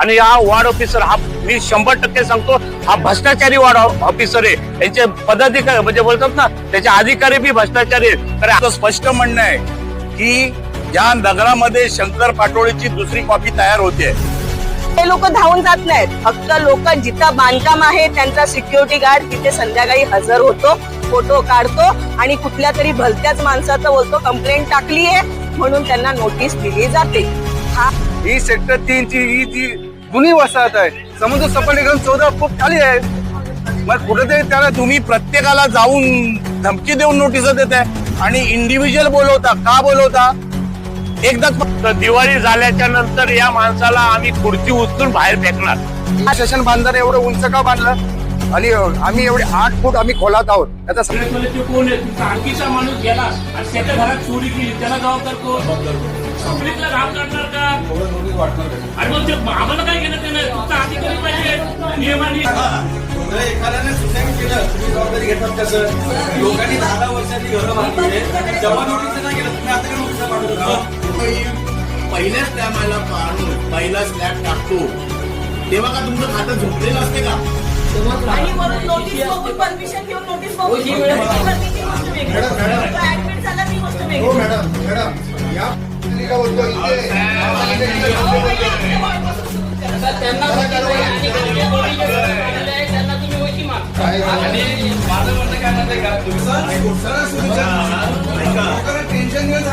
आणि हा ward officer हा मी शंभर टक्के सांगतो हा भ्रष्टाचारी वॉर्ड ऑफिसर आहे. त्यांचे पदाधिकारी म्हणजे बोलतात ना त्याचे अधिकारी बी भ्रष्टाचारी आहेत. तर आता स्पष्ट म्हणणं आहे की या नगरामध्ये शंकर पाटोळेची दुसरी कॉपी तयार होते. ते लोक धावून जात नाहीत. फक्त लोक जिथं बांधकाम आहे त्यांचा सिक्युरिटी गार्ड तिथे संध्याकाळी हजर होतो फोटो काढतो आणि कुठल्या तरी भलत्याच माणसाचं बोलतो कंप्लेंट टाकली आहे म्हणून त्यांना नोटीस दिली जाते. हा ही सेक्टर तीन ची ही जी जुनी वसाहत आहे समुद्र सपाटीकडून चौदा फूट खाली आहे. मग कुठेतरी त्याला तुम्ही प्रत्येकाला जाऊन धमकी देऊन नोटीस देत आहे आणि इंडिव्हिज्युअल बोलवता का बोलवता? एकदाच तर दिवाळी झाल्याच्यानंतर या माणसाला आम्ही खुर्ची उचलून बाहेर फेकणार. स्टेशन बांधताना एवढं उंच का बांधलं? आणि आम्ही एवढे आठ फूट आम्ही खोलात आहोत. त्याचा कोण आहे? तुमचा आणखीचा माणूस गेला आणि त्याच्या घरात चोरी केली. त्याला जबाबदार कोण? पब्लिकला घाम काढणार का? आणि मग ते आम्हाला काय घेणं त्यानं तुमचा अधिकारी पाहिजे. नियमाने एखाद्याने सुसाईड केलं तुम्ही जबाबदारी घेतात कसं लोकांनी दहा दहा वर्षांनी घरं बांधली तेव्हा नोटीस नाही केलं तुम्ही आता नोटीस पाठवता पहिल्याच टायमाला पाडून पहिला स्लॅब टाकतो. तेव्हा का तुमचं खातं झोपलेलं असते का? आणि वरून नोटीस बघून परमिशन घेऊन नोटीस बघून ती गोष्ट वेगळी. ऍडमिट झाला ती गोष्ट वेगळी. हो मॅडम मॅडम. या का बोलतो इथे टेन्शन घेऊन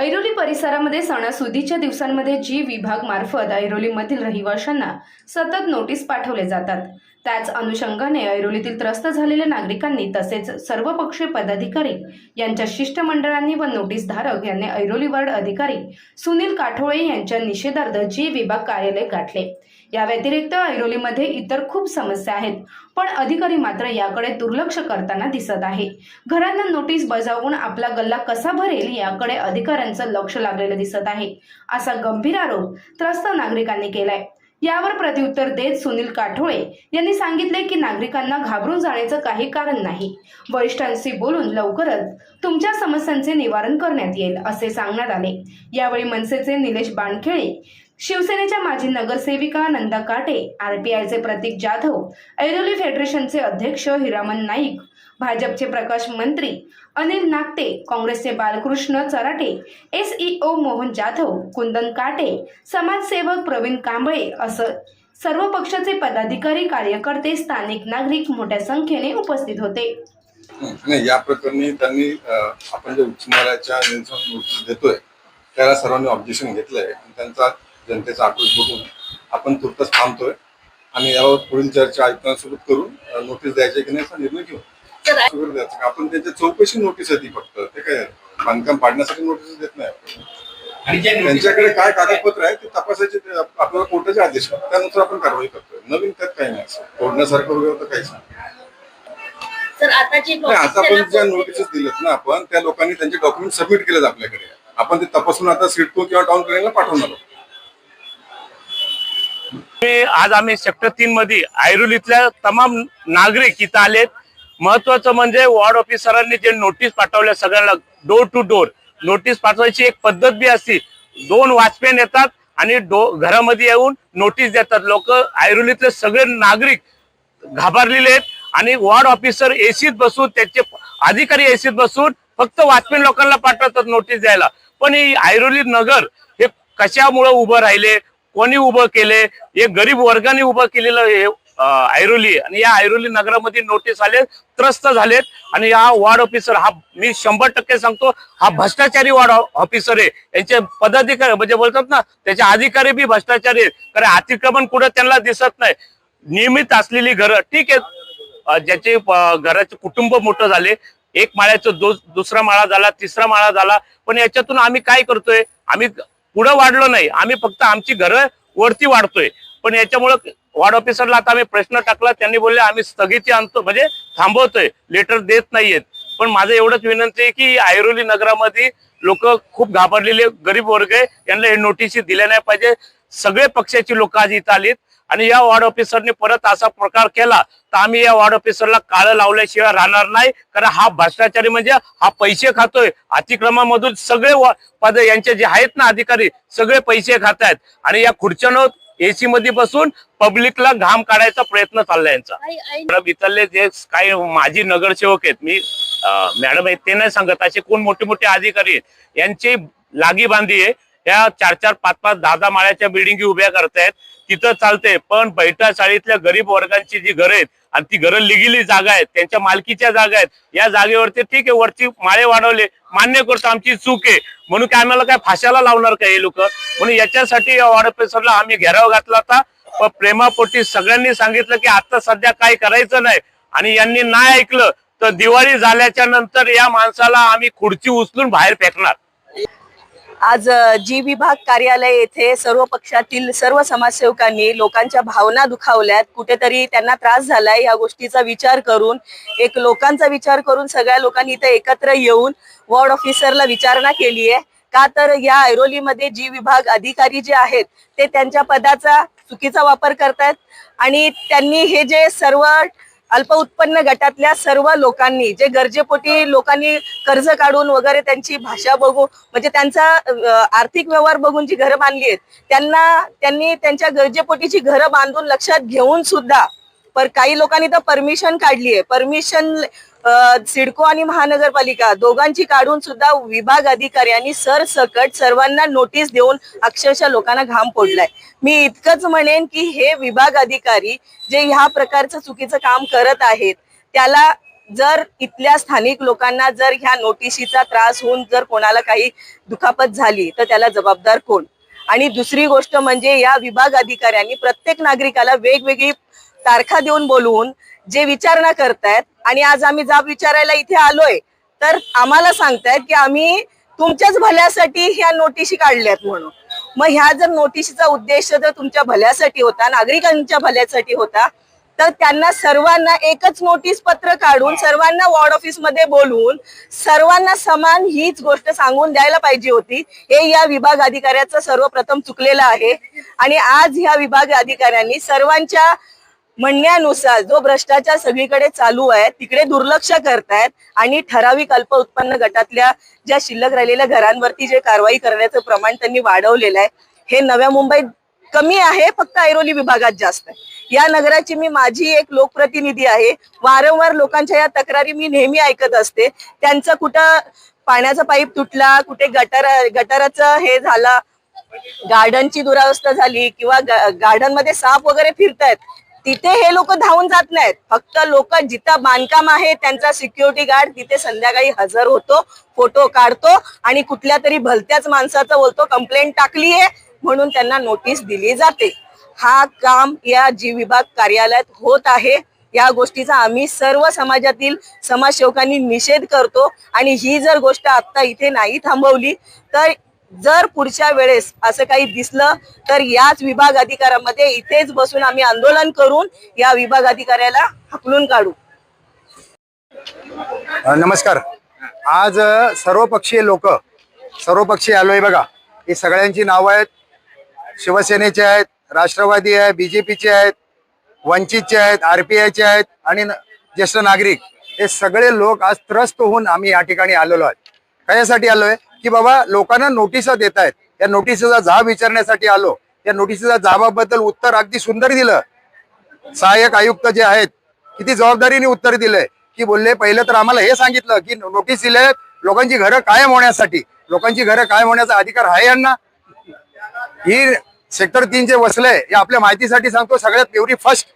ऐरोली परिसरामध्ये सणासुदीच्या दिवसांमध्ये जी विभाग मार्फत ऐरोलीमधील रहिवाशांना सतत नोटीस पाठवले जातात. त्याच अनुषंगाने ऐरोलीतील त्रस्त झालेल्या नागरिकांनी तसेच सर्वपक्षीय पदाधिकारी यांच्या शिष्टमंडळांनी व नोटीसधारक यांनी ऐरोली वार्ड अधिकारी सुनील काठोळे यांच्या निषेधार्थ जी विभाग कार्यालय गाठले. या व्यतिरिक्त ऐरोलीमध्ये इतर खूप समस्या आहेत पण अधिकारी मात्र याकडे दुर्लक्ष करताना दिसत आहे. घरांना नोटीस बजावून आपला गल्ला कसा भरेल याकडे अधिकाऱ्यांचं लक्ष लागलेलं दिसत आहे असा गंभीर आरोप त्रस्त नागरिकांनी केलाय. यावर प्रत्युत्तर देत सुनील काठोळे यांनी सांगितले की नागरिकांना घाबरून जाण्याचं काही कारण नाही. वरिष्ठांशी बोलून लवकरच तुमच्या समस्यांचे निवारण करण्यात येईल असे सांगण्यात आले. यावेळी मनसेचे निलेश बाणखेळे शिवसेनेच्या माजी नगरसेविका नंदा काटे आरपीआयचे प्रतीक जाधव ऐरोली फेडरेशनचे अध्यक्ष हिरामन नाईक भाजपचे प्रकाश मंत्री अनिल नागटे काँग्रेसचे बालकृष्ण चराटे एसईओ मोहन जाधव कुंदन काटे समाजसेवक प्रवीण कांबळे असं सर्व पक्षाचे पदाधिकारी कार्यकर्ते स्थानिक नागरिक मोठ्या संख्येने उपस्थित होते. नाही या प्रकरणी त्यांनी आपण जे उच्च न्यायालयाच्या नोटीस देतोय त्याला सर्वांनी ऑब्जेक्शन घेतलंय आणि त्यांचा जनतेचा आक्रोश बघून आपण तुर्तच थांबतोय आणि यावर पुढील चर्चा आयुक्तांसोबत करून नोटीस द्यायची की नाही असा निर्णय घेऊ. द्यायचं. आपण त्यांच्या चौकशी नोटीस आहे ती फक्त. ते काय बांधकाम पाडण्यासाठी नोटीस देत नाही आपण. आणि त्यांच्याकडे काय कागदपत्र आहे ते तपासायचे ते आप- आपल्याला कोर्टाचे आदेश आहेत. त्यानुसार आपण कारवाई करतोय. नवीन त्यात काही नाही असं. तोडण्यासारखं वगैरे तर काहीच नाही. तर आता जे नाही आता notice आपण ज्या त्यांना नोटिसेस दिलेत ना आपण त्या लोकांनी त्यांचे डॉक्युमेंट सबमिट केलेत आपल्याकडे. आपण ते तपासून आता सिडको किंवा टाउन प्लॅनिंगला पाठवणार आहोत. मी आज आम्ही सेक्टर तीन मध्ये ऐरोलीतल्या तमाम नागरिक इथं आलेत. महत्वाचं म्हणजे वॉर्ड ऑफिसरांनी जे नोटीस पाठवल्या सगळ्यांना डोर टू डोर नोटीस पाठवायची एक पद्धत बी असते दोन वाचपेन येतात आणि डो घरामध्ये येऊन नोटीस देतात. लोक ऐरोलीतले सगळे नागरिक घाबरलेले आहेत आणि वॉर्ड ऑफिसर एसीत बसून त्याचे अधिकारी एसीत बसून फक्त वाचपेन लोकांना पाठवतात नोटीस द्यायला. पण ही ऐरोली नगर हे कशामुळे उभं राहिले? कोणी उभं केले? हे गरीब वर्गाने उभं केलेलं हे ऐरोली. आणि या ऐरोली नगरामध्ये नोटीस आले त्रस्त झालेत. आणि या वॉर्ड ऑफिसर हा मी शंभर टक्के सांगतो हा भ्रष्टाचारी वॉर्ड ऑफिसर आहे. यांचे पदाधिकारी म्हणजे बोलतात ना त्याचे अधिकारी बी भ्रष्टाचारी आहेत. कारण अतिक्रमण कुठं त्यांना दिसत नाही. नियमित असलेली घरं ठीक आहे. ज्याचे घराचे कुटुंब मोठं झाले. एक माळ्याचं दो दुसरा माळा झाला तिसरा माळा झाला. पण याच्यातून आम्ही काय करतोय? आम्ही पुढं वाढलो नाही. आम्ही फक्त आमची घरं वरती वाढतोय. पण याच्यामुळं वॉर्ड ऑफिसरला आता आम्ही प्रश्न टाकला त्यांनी बोलले आम्ही स्थगिती आणतो. म्हणजे थांबवतोय लेटर देत नाहीयेत. पण माझं एवढंच विनंती आहे की ऐरोली नगरामध्ये लोक खूप घाबरलेले गरीब वर्ग आहे यांना हे नोटीस दिल्या नाही पाहिजे. सगळे पक्षाची लोक आज इथं आलीत आणि या वॉर्ड ऑफिसरने परत असा प्रकार केला तर आम्ही या वॉर्ड ऑफिसरला काळं लावल्याशिवाय राहणार नाही कारण हा भ्रष्टाचारी म्हणजे हा पैसे खातोय. अतिक्रमामधून सगळे व- पद यांचे जे आहेत ना अधिकारी सगळे पैसे खात आहेत आणि या खुर्च्यानं एसी मध्ये बसून पब्लिकला घाम काढायचा प्रयत्न चाललाय यांचा. इथले जे काही माजी नगरसेवक आहेत मी मॅडम आहेत ते नाही सांगत. असे कोण मोठे मोठे अधिकारी आहेत? यांची लागी बांधी आहे. या चार चार पाच पाच दहा दहा माळ्याच्या बिल्डिंगी उभ्या करतायत. तिथं चालते पण बैठा शाळेतल्या गरीब वर्गांची जी घरं आहेत आणि ती घरं लिगिली जागा आहेत त्यांच्या मालकीच्या जागा आहेत. या जागेवरती ठीक आहे वरती माळे वाढवले. मान्य करतो आमची चूक आहे. म्हणून काय आम्हाला काय फाशाला लावणार का हे लोक? म्हणून याच्यासाठी या वॉर्ड ऑफिसरला आम्ही घेराव घातला होता. पण प्रेमापोटी सगळ्यांनी सांगितलं की आता सध्या काय करायचं नाही. आणि यांनी नाही ऐकलं तर दिवाळी झाल्याच्यानंतर या माणसाला आम्ही खुर्ची उचलून बाहेर फेकणार. आज जी विभाग कार्यालय येथे सर्व पक्षातील सर्व समाजसेवकांनी लोकांच्या भावना दुखावल्यात. कुठेतरी त्यांना त्रास झालाय या गोष्टीचा विचार करून एक लोकांचा विचार करून सगळ्या लोकांनी इथे एकत्र येऊन वॉर्ड ऑफिसरला विचारणा केली आहे. का तर या ऐरोलीमध्ये जी विभाग अधिकारी जे आहेत ते त्यांच्या पदाचा चुकीचा वापर करतायत आणि त्यांनी हे जे सर्व अल्प उत्पन्न गटातल्या सर्व लोकांनी जे गरजेपोटी लोकांनी कर्ज काढून वगैरे त्यांची भाषा बघू म्हणजे त्यांचा आर्थिक व्यवहार बघून जी घरं बांधली आहेत त्यांना त्यांनी त्यांच्या गरजेपोटीची घरं बांधून लक्षात घेऊन सुद्धा पर काही लोकांनी तर परमिशन काढली आहे. परमिशन सिडको आणि महानगरपालिका दोघांची काढून सुद्धा विभाग अधिकाऱ्यांनी सरसकट सर्वांना नोटीस देऊन अक्षरशः लोकांना घाम फोडलाय. मी इतकंच म्हणेन की हे विभाग अधिकारी जे ह्या प्रकारचं चुकीचं काम करत आहेत त्याला जर इथल्या स्थानिक लोकांना जर ह्या नोटिशीचा त्रास होऊन जर कोणाला काही दुखापत झाली तर त्याला जबाबदार कोण? आणि दुसरी गोष्ट म्हणजे या विभाग अधिकाऱ्यांनी प्रत्येक नागरिकाला वेगवेगळी तारखा देऊन बोलवून जे विचारणा करतायत आणि आज आम्ही जाब विचारायला इथे आलोय. तर आम्हाला सांगतायत की आम्ही तुमच्याच भल्यासाठी ह्या नोटिशी काढल्यात म्हणून. मग ह्या जर नोटिशीचा उद्देश जर तुमच्या भल्यासाठी होता नागरिकांच्या भल्यासाठी होता तर त्यांना सर्वांना एकच नोटीस पत्र काढून सर्वांना वॉर्ड ऑफिसमध्ये बोलवून सर्वांना समान हीच गोष्ट सांगून द्यायला पाहिजे होती. हे या विभाग अधिकाऱ्याचं सर्वप्रथम चुकलेलं आहे. आणि आज ह्या विभाग अधिकाऱ्यांनी सर्वांच्या म्हणण्यानुसार जो भ्रष्टाचार सगळीकडे चालू आहे तिकडे दुर्लक्ष करतायत आणि ठराविक अल्प उत्पन्न गटातल्या ज्या शिल्लक राहिलेल्या घरांवरती जे कारवाई करण्याचं प्रमाण त्यांनी वाढवलेलं आहे हे नव्या मुंबईत कमी आहे फक्त ऐरोली विभागात जास्त आहे. या नगराची मी माझी एक लोकप्रतिनिधी आहे वारंवार लोकांच्या या तक्रारी मी नेहमी ऐकत असते. त्यांचं कुठं पाण्याचा पाईप तुटला कुठे गटार गटाराचं हे झाला गार्डनची दुरावस्था झाली किंवा गार्डनमध्ये साप वगैरे फिरतायत तिथे हे लोक धावून जात नाहीत. फक्त लोक जिथं बांधकाम आहे त्यांचा सिक्युरिटी गार्ड तिथे संध्याकाळी हजर होतो फोटो काढतो आणि कुठल्या तरी भलत्याच माणसाचं बोलतो कंप्लेंट टाकली आहे म्हणून त्यांना नोटीस दिली जाते. हा काम या जी विभाग कार्यालयात होत आहे. या गोष्टीचा आम्ही सर्व समाजातील समाजसेवकांनी निषेध करतो आणि ही जर गोष्ट आता इथे नाही थांबवली तर जर पुढच्या वेळेस असं काही दिसलं तर याच विभाग अधिकाऱ्यामध्ये इथेच बसून आम्ही आंदोलन करून या विभाग अधिकाऱ्याला हकलून काढू. नमस्कार. आज सर्वपक्षीय लोक सर्वपक्षीय आलोय बघा. ही सगळ्यांची नावं आहेत. शिवसेनेचे आहेत राष्ट्रवादी आहे बीजेपीचे आहेत वंचितचे आहेत आरपीआयचे आहेत आणि ज्येष्ठ नागरिक. हे सगळे लोक आज त्रस्त होऊन आम्ही या ठिकाणी आलेलो आहोत. कशासाठी आलोय? की बाबा लोकांना नोटिसा देत आहेत या नोटिसीचा जाब विचारण्यासाठी आलो. या नोटिसीच्या जाबाबद्दल उत्तर अगदी सुंदर दिलं. सहाय्यक आयुक्त जे आहेत किती जबाबदारीने उत्तर दिलंय. की बोलले पहिलं तर आम्हाला हे सांगितलं की नोटीस दिले लोकांची घरं कायम होण्यासाठी. लोकांची घरं कायम होण्याचा अधिकार आहे यांना. ही सेक्टर तीन जे वसलंय हे आपल्या माहितीसाठी सांगतो सगळ्यात पिवरी फर्स्ट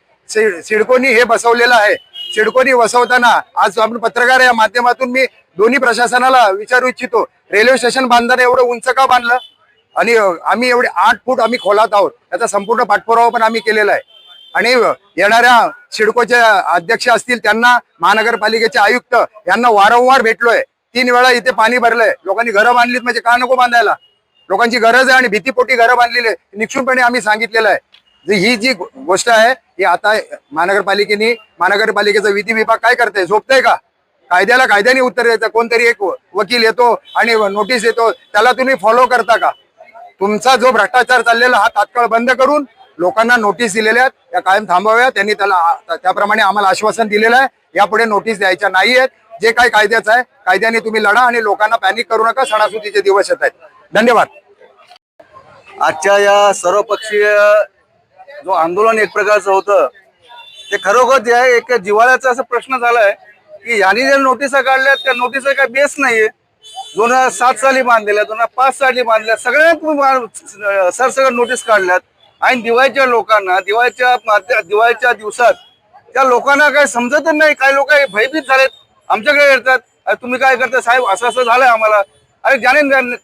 सिडकोनी हे बसवलेलं आहे. सिडकोनी बसवताना आज आपण पत्रकार या माध्यमातून मी दोन्ही प्रशासनाला विचारू इच्छितो. रेल्वे स्टेशन बांधताना एवढं उंच का बांधलं? आणि आम्ही एवढे आठ फूट आम्ही खोलात आहोत. त्याचा संपूर्ण पाठपुरावा पण आम्ही केलेला आहे. आणि येणाऱ्या सिडकोचे अध्यक्ष असतील त्यांना महानगरपालिकेचे आयुक्त यांना वारंवार भेटलोय. तीन वेळा इथे पाणी भरलंय. लोकांनी घरं बांधलीत म्हणजे का नको बांधायला? लोकांची गरज आहे आणि भीतीपोटी घरं बांधलेली आहे निक्षूनपणे आम्ही सांगितलेलं आहे. जी- ही जी गोष्ट आहे ही आता महानगरपालिकेने महानगरपालिकेचा विधी विभाग काय करते झोपतंय का? कायद्याला कायद्याने उत्तर द्यायचं. कोणतरी एक वकील येतो आणि नोटीस येतो त्याला तुम्ही फॉलो करता का? तुमचा जो भ्रष्टाचार चाललेला हा तात्काळ बंद करून लोकांना नोटीस दिलेल्या आहेत. त्या कायम थांबवाव्या त्यांनी त्याला त्याप्रमाणे आम्हाला आश्वासन दिलेलं आहे. यापुढे नोटीस द्यायच्या नाही आहेत जे काही कायद्याचं आहे कायद्याने तुम्ही लढा आणि लोकांना पॅनिक करू नका. सणासुदीचे दिवस येत आहेत. धन्यवाद. आजच्या या सर्वपक्षीय जो आंदोलन एक प्रकारचं होतं ते खरोखर जे आहे एक जिव्हाळ्याचा असा प्रश्न झालाय. की यांनी ज्या नोटिसा काढल्या त्या नोटिसा काय बेस नाहीये. दोन हजार सात साली बांधलेल्या दोन हजार पाच साली बांधल्या सगळ्यात तुम्ही नोटीस काढल्यात. आणि दिवाळीच्या लोकांना दिवाळीच्या दिवाळीच्या दिवसात त्या लोकांना काय समजतच नाही. काही लोक भयभीत झालेत. आमच्याकडे येतात. "अरे तुम्ही काय करता? साहेब असं असं झालंय आम्हाला. अरे ज्याने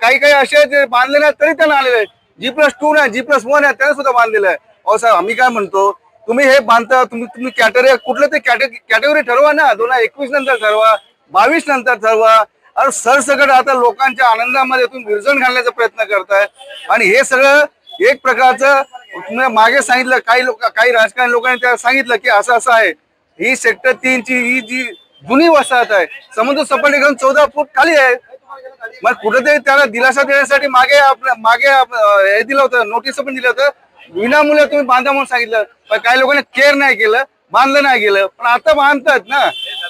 काही काही असे जे बांधले आहेत तरी त्यांना आलेले जी प्लस टू नाही जी प्लस वन आहे त्याने सुद्धा बांधलेलं आहे. अहो साहेब आम्ही काय म्हणतो? तुम्ही हे बांधता तुम्ही तुम्ही कॅटेगरी कुठलं ते कॅटेगरी ठरवा ना. दोन हजार एकवीस नंतर ठरवा बावीस नंतर ठरवा. अरे सरसकट आता लोकांच्या आनंदामध्ये तुम्ही विरजण घालण्याचा प्रयत्न करताय. आणि हे सगळं एक प्रकारचं तुम्ही मागे सांगितलं काही लोक काही राजकारणी लोकांनी त्या सांगितलं की असं असं आहे. ही सेक्टर तीनची ही जी जुनी वसाहत आहे समुद्र सपाटीकडून चौदा फूट खाली आहे. मग कुठेतरी त्याला दिलासा देण्यासाठी मागे आपल्या मागे हे दिलं होतं नोटीस पण दिलं होतं. विनामूल्य तुम्ही बांधा म्हणून सांगितलं. पण काही लोकांनी केअर नाही केलं बांधलं नाही गेलं. पण आता बांधतात ना.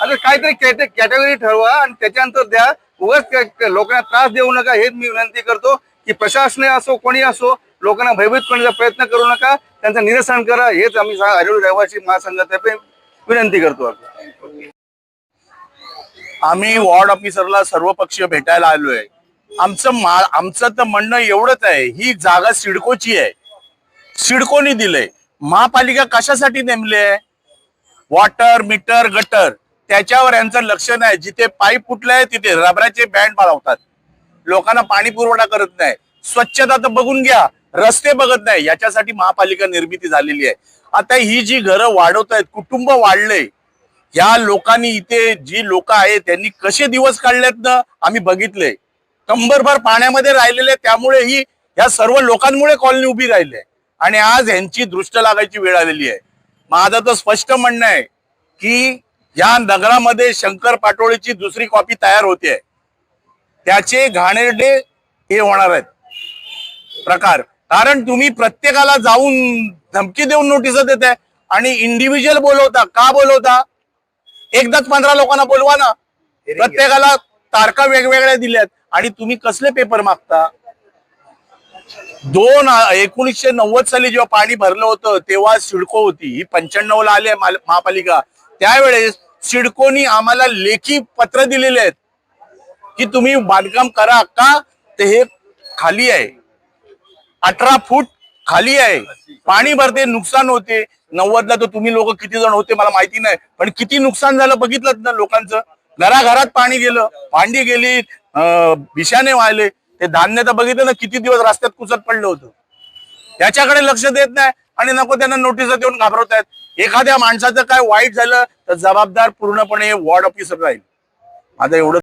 आता काहीतरी कॅटेगरी ठरवा आणि त्याच्यानंतर द्या. उगाच लोकांना त्रास देऊ नका. हेच मी विनंती करतो की प्रशासने असो कोणी असो लोकांना भयभीत करण्याचा प्रयत्न करू नका. त्यांचं निरसन करा. हेच आम्ही सा- रहिवासी महासंघातर्फे विनंती करतो आम्ही वॉर्ड ऑफिसरला सर्व पक्षीय भेटायला आलोय. आमचं आमचं तर म्हणणं एवढंच आहे. ही जागा सिडकोची आहे. सिडकोनी दिलंय. महापालिका कशासाठी नेमली आहे? वॉटर मीटर गटर त्याच्यावर यांचं लक्ष नाही. जिथे पाईप फुटलंय तिथे रबराचे बँड बाळवतात. लोकांना पाणी पुरवठा करत नाही. स्वच्छता तर बघून घ्या. रस्ते बघत नाही. याच्यासाठी महापालिका निर्मिती झालेली आहे. आता ही जी घरं वाढवत आहेत कुटुंब वाढले या लोकांनी इथे जी लोक आहेत त्यांनी कसे दिवस काढलेत ना आम्ही बघितले कंबरभर पाण्यामध्ये राहिलेले त्यामुळे ही या सर्व लोकांमुळे कॉलनी उभी राहिली आहे. आणि आज यांची दृष्ट लागायची वेळ आलेली आहे. माझं तर स्पष्ट म्हणणं आहे की या नगरामध्ये शंकर पाटोळेची दुसरी कॉपी तयार होते. त्याचे घाणेरडे हे होणार आहेत. प्रकार. कारण तुम्ही प्रत्येकाला जाऊन धमकी देऊन नोटीस देताय आणि इंडिव्हिज्युअल बोलवता. का बोलवता? एकदाच पंधरा लोकांना बोलवा ना. प्रत्येकाला तारखा वेगवेगळ्या दिल्यात. आणि तुम्ही कसले पेपर मागता? दोन एकोणीसशे नव्वद साली जेव्हा पाणी भरलं होतं तेव्हा सिडको होती. ही पंच्याण्णव ला आली आहे महापालिका. त्यावेळेस सिडकोनी आम्हाला लेखी पत्र दिलेले आहेत की तुम्ही बांधकाम करा का? ते हे खाली आहे. अठरा फूट खाली आहे. पाणी भरते नुकसान होते. नव्वदला तर तुम्ही लोक किती जण होते मला माहिती नाही. पण किती नुकसान झालं बघितलं ना लोकांचं. घराघरात पाणी गेलं. भांडी गेली अं, व्हायले वाहिले. ते धान्य तर बघितलं ना किती दिवस रस्त्यात कुचत पडलं होतं. त्याच्याकडे लक्ष देत नाही आणि नको त्यांना नोटीस देऊन घाबरवत आहेत एखाद्या माणसाचं काय वाईट झालं तर जबाबदार पूर्णपणे वॉर्ड ऑफिसर राहील. आता एवढं